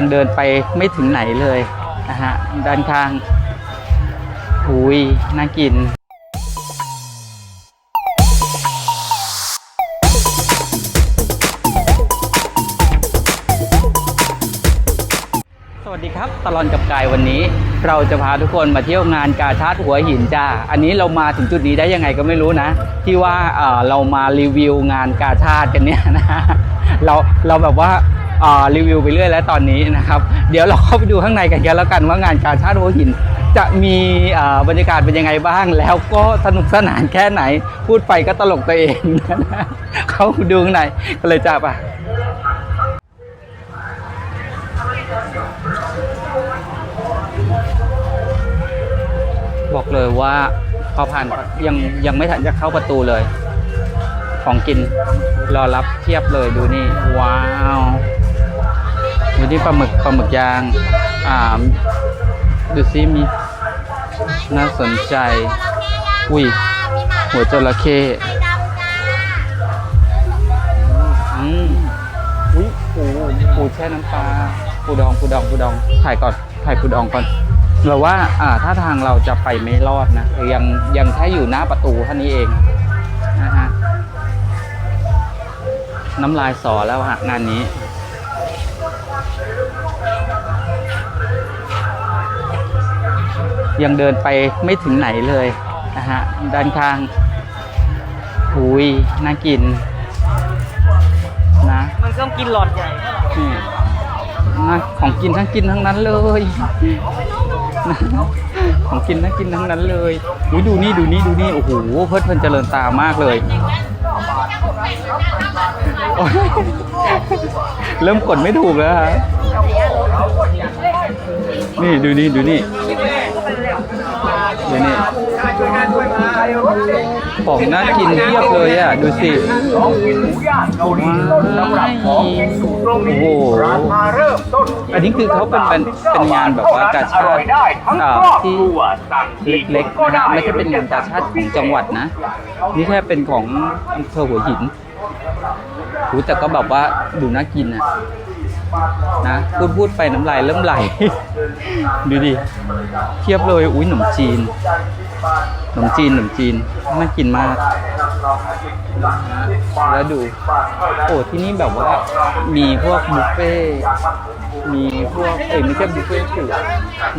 ยังเดินไปไม่ถึงไหนเลยนะฮะด้านข้างหุยน่ากินสวัสดีครับตลอดกับกายวันนี้ เราจะพาทุกคนมาเที่ยวงานกาชาติหัวหินจ้า อันนี้เรามาถึงจุดนี้ได้ยังไงก็ไม่รู้นะ ที่ว่าเออเรามารีวิวงานกาชาติกันเนี่ยนะเราเราแบบว่า รีวิวไปเรื่อยแล้วตอนนี้นะครับ เดี๋ยวเราเข้าไปดูข้างในกันกันแล้วกันว่างานกาชาติหัวหิน จะมีอ่อบรรยากาศเป็นยังไงบ้าง แล้วก็สนุกสนานแค่ไหน พูดไปก็ตลกตัวเองนะเขาดูข้างในก็เลยจ้าป่ะบอกเลยว่าพอผ่านยังยังไม่ทันจะเข้าประตูเลย ของกินรอรับเทียบเลยดูนี่ ว้าว ดูนี่ปลาหมึกปลาหมึกยาง อ่า ดูซิมี น่าสนใจ อุ้ย หัวจระเข้อืมอุ้ยปูปูแช่น้ำปลาปูดองปูดองปูดอง ถ่ายก่อน ถ่ายปูดองก่อนเราว่า อ่า ถ้าทางเราจะไปไม่รอดนะ ยังยังแค่อยู่หน้าประตูเท่านี้เอง นะฮะ น้ำลายสอแล้วฮะงานนี้ ยังเดินไปไม่ถึงไหนเลยนะฮะด้านข้างหุยน่ากินนะมันต้องกินหลอดใหญ่นี่นะของกินทั้งกินทั้งนั้นเลยนะของกินทั้งกินทั้งนั้นเลยอุ๊ยดูนี่ดูนี่ดูนี่โอ้โหเพลิดเพลินเจริญตามากเลยโอ๊ยเริ่มกดไม่ถูกแล้วฮะนี่ดูนี่ดูนี่ ดูนี่ของน่ากินเทียบเลยอะ ดูสิโอ้โหอันนี้คือเขาเป็นเป็นเป็นงานแบบว่ากาชาติที่เล็กๆนะไม่ใช่เป็นงานกาชาติของจังหวัดนะ นี่แค่เป็นของอำเภอหัวหินแต่ก็แบบว่าดูน่ากินอะ นะพูดพูดไปน้ำลายเริ่มไหล ดูดิ เทียบเลย อุ้ยขนมจีนขนมจีนขนมจีนน่ากินมาก แล้วดู โอ้ที่นี่แบบว่า มีพวกบุฟเฟ่มีพวกเอ้ยไม่ใช่บุฟเฟ่ต์สิ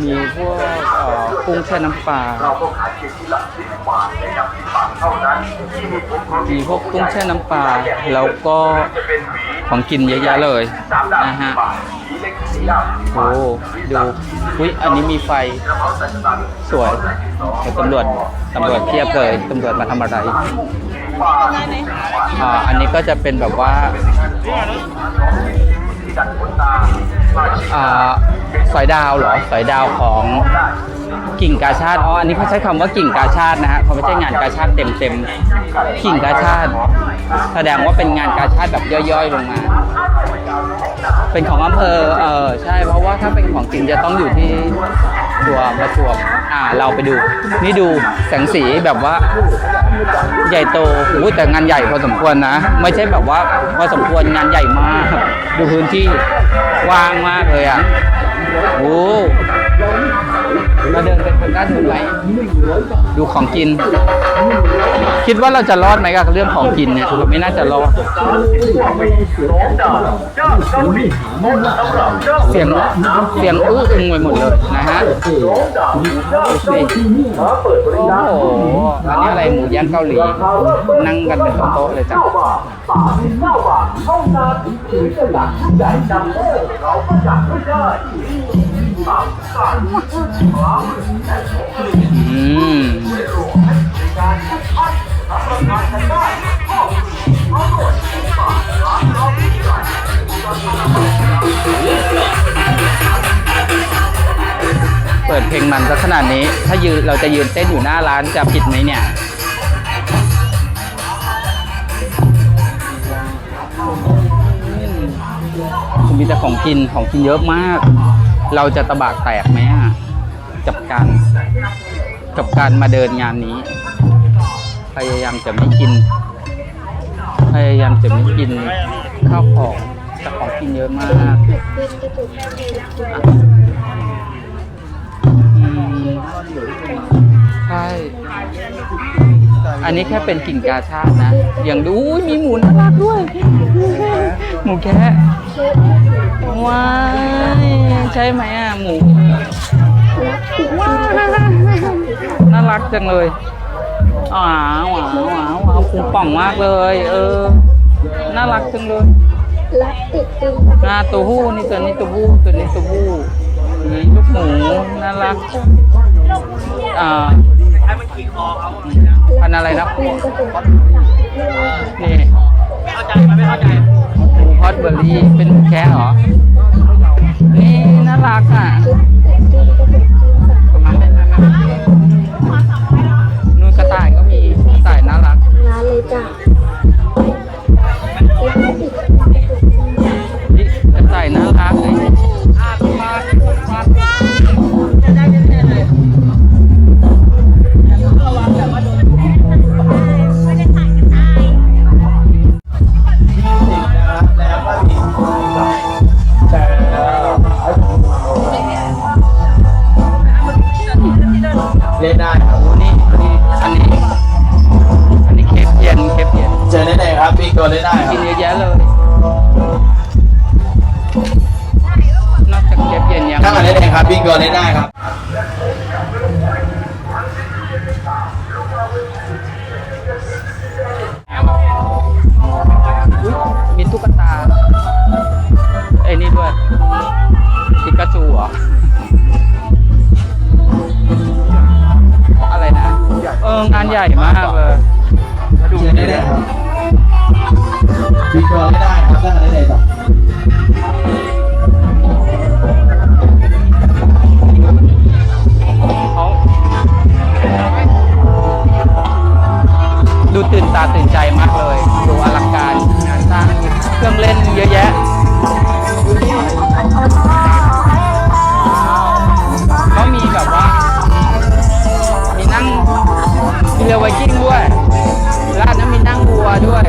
มีพวกเอ่อกุ้งแช่น้ำปลาเราก็ขายเพียงที่หลักสิบบาดับสิบบานมีพวกกุ้งแช่น้ำปลาแล้วก็ ของกินเยอะแยะเลยนะฮะบาทหดำโอ้ดูอุ้ยอันนี้มีไฟสวยเดี๋ยวตำรวจตำรวจเทียบเลยตำรวจมาทำอะไรอ่าอันนี้ก็จะเป็นแบบว่าอ่าสอยดาวเหรอสอยดาวของ กิ่งกาชาติอ๋ออันนี้เขาใช้คำว่ากิ่งกาชาตินะฮะเขาไม่ใช่งานกาชาติเต็มเต็มๆกิ่งกาชาติแสดงว่าเป็นงานกาชาติแบบย่อยๆลงมา เป็นของอำเภอเออใช่เพราะว่าถ้าเป็นของจริงจะต้องอยู่ที่ตัวประจวบอ่าเราไปดู นี่ดูแสงสีแบบว่า ใหญ่โตโอ้ยแต่งานใหญ่พอสมควรนะ ไม่ใช่แบบว่าพอสมควรงานใหญ่มาก ดูพื้นที่กว้างมากเลยอะโอ้ เราเดินเป็นคนกล้าเดินไหดูของกิน คิดว่าเราจะรอดไหมกับเรื่องของกินเนี่ยเราไม่น่าจะรอด เสียงเสียงอื้ออึงไปหมดเลยนะฮะโอ้โหอันนี้อะไรหมูย่างเกาหลี นั่งกันเป็นโต๊ะเลยจ้ะเก้าบาทสามสิบเก้าบาทเท่านั้นหรือจะหลักใหญ่จำได้เราก็จัดไม่ได้สามสามสามอืมเปิดเพลงมันซะขนาดนี้ ถ้ายืนเราจะยืนเต้นอยู่หน้าร้านจะผิดไหมเนี่ยมีแต่ของกินของกินเยอะมาก เราจะตะบากแตกไหมอะ กับการกับการมาเดินงานนี้ พยายามจะไม่กิน พยายามจะไม่กินข้าวของแต่ของกินเยอะมากเป็นกระตุกแม่เลยใช่ อันนี้แค่เป็นกิ่งกาชาตินะ อย่างดูมีหมูน่ารักด้วย หมูแคะเค้กว้ายใช่ไหมอะ หมู น่ารักจังเลยอ๋อหวาวหวาวหวาวคุ้มป่องมากเลย เออ น่ารักจังเลยรักติดเป็นหน้าตัวผู้นี่ตัวนี้ตัวผู้ตัวนี้ตัวผู้นี่ลูกหมูน่ารักอ่าพันอะไรนะเป็นกระตุกนี่เข้าใจไหมไม่เข้าใจฮอตเบอร์รี่เป็นแค่เหรอ นี่น่ารักอะ เลยครับพี่ตัวได้ได้คกิรับนเยอะแยะเลย นอกจากเคฟเย็นยังถ้ามาได้เลยครับพี่ตัวได้ได้ครับ ดูตื่นตาตื่นใจมากเลย ดูอลังการงานสร้างเครื่องเล่นเยอะแยะก็มีแบบว่า มีนั่งมีเรือไวกิ้งด้วยร้านนั้นมีนั่งวัวด้วย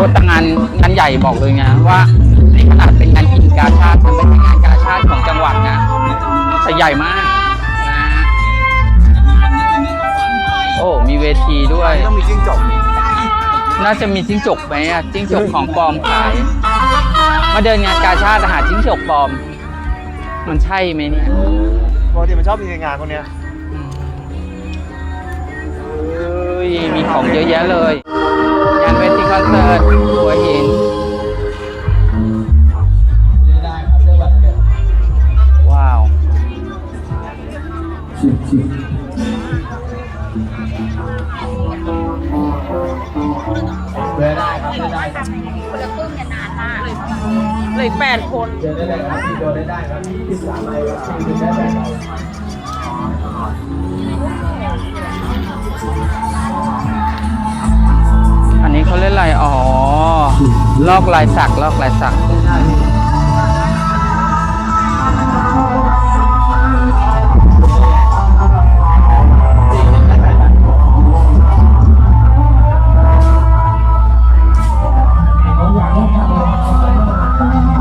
โอ้แต่งานงานใหญ่บอกเลยไงว่านี่ขนาดเป็นงานกินกาชาติมันเป็นงานกาชาติของจังหวัดนะแต่ใหญ่มากนะโอ้มีเวทีด้วยต้องมีจิ้งจกน่าจะมีจิ้งจกไหมอะจิ้งจกของปลอมขาย มาเดินงานกาชาติหาจิ้งจกปลอม มันใช่ไหมเนี่ยปกติมันชอบมีในงานพวกเนี้ยเอ้ยมีของเยอะแยะเลยงาน เวทีคอนเสิร์ตสวย ลอกลายสักลอกลายสัก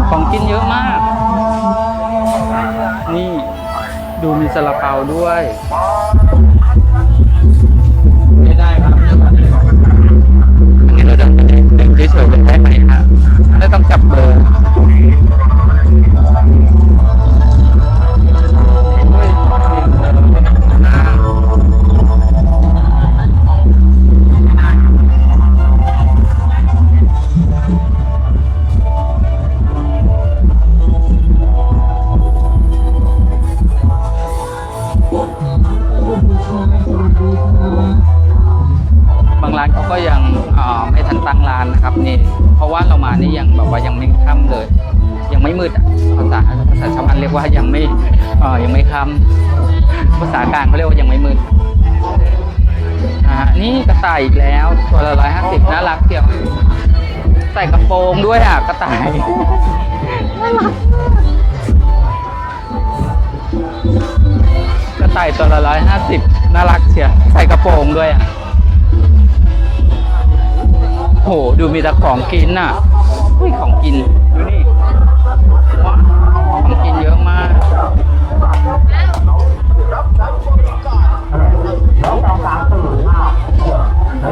ของกินเยอะมาก นี่ ดูมีซาลาเปาด้วย ต้องจับเบอร์ มานี่ยังแบบว่ายังไม่ค่ำเลย ยังไม่มืดภาษาภาษาชาวบ้านเรียกว่ายังไม่เออยังไม่ค่ำภาษากลางเขาเรียกว่ายังไม่มืดอ่านี่กระต่ายอีกแล้วตัวละร้อยห้าสิบน่ารักเทียวใส่กระโปรงด้วยอะกระต่ายน่ารักส่ตัวละร้อยห้าสิบน่ารักเชียวใส่กระโปรงด้วยอะโห ดูมีแต่ของกินน่ะ กินดูนี่ว้าวของกินเยอะมาก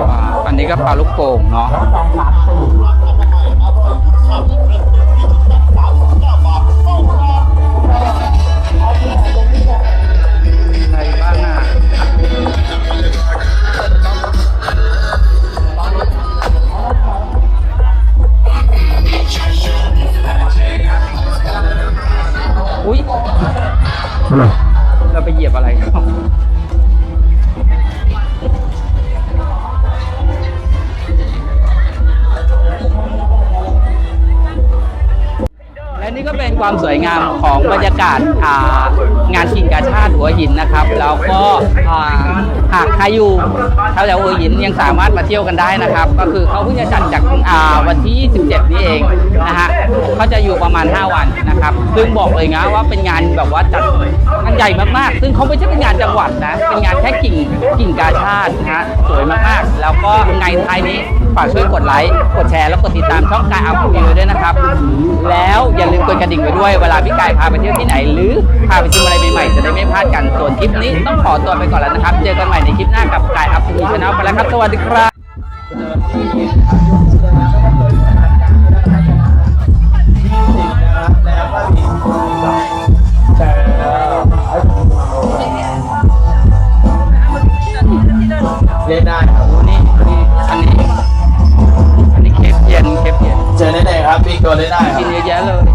ว้าวอันนี้ก็ปลาลูกโป่งเนาะ ความสวยงามของบรรยากาศางานกิ่งกาชาติหัวหินนะครับ แล้วก็หากใครอยู่แถวๆหัวหินยังสามารถมาเที่ยวกันได้นะครับ ก็คือเขาเพิ่งจะจัดจากาวันที่ 27 นี้เองนะฮะเขาจะอยู่ประมาณ 5 วันนะครับ ซึ่งบอกเลยนะว่าเป็นงานแบบว่าจัดงานใหญ่มากๆ ซึ่งเขาไม่ใช่เป็นงานจังหวัดนะ เป็นงานแค่กิ่งกิ่งกาชาตินะฮะสวยมากๆ แล้วก็ไงท้ายนี้ฝากช่วยกดไลค์ กดแชร์แล้วกดติดตามช่องกายอัพวิวด้วยนะครับ แล้วอย่าลืมกดกระดิ่งไปด้วย เวลาพี่กายพาไปเที่ยวที่ไหน หรือพาไปชิมอะไรใหม่ๆ จะได้ไม่พลาดกัน ส่วนคลิปนี้ต้องขอตัวไปก่อนแล้วนะครับ เจอกันใหม่ในคลิปหน้ากับกายอัพวิวชาแนลไปแล้วครับ สวัสดีครับนะครับ เล่นได้ครับนี่นี่อันนี้อันนี้เคปเย็นเคปเย็นเจอได้ไหนครับพี่ตัวเล่นได้ครักิบนเยอะแยะเลย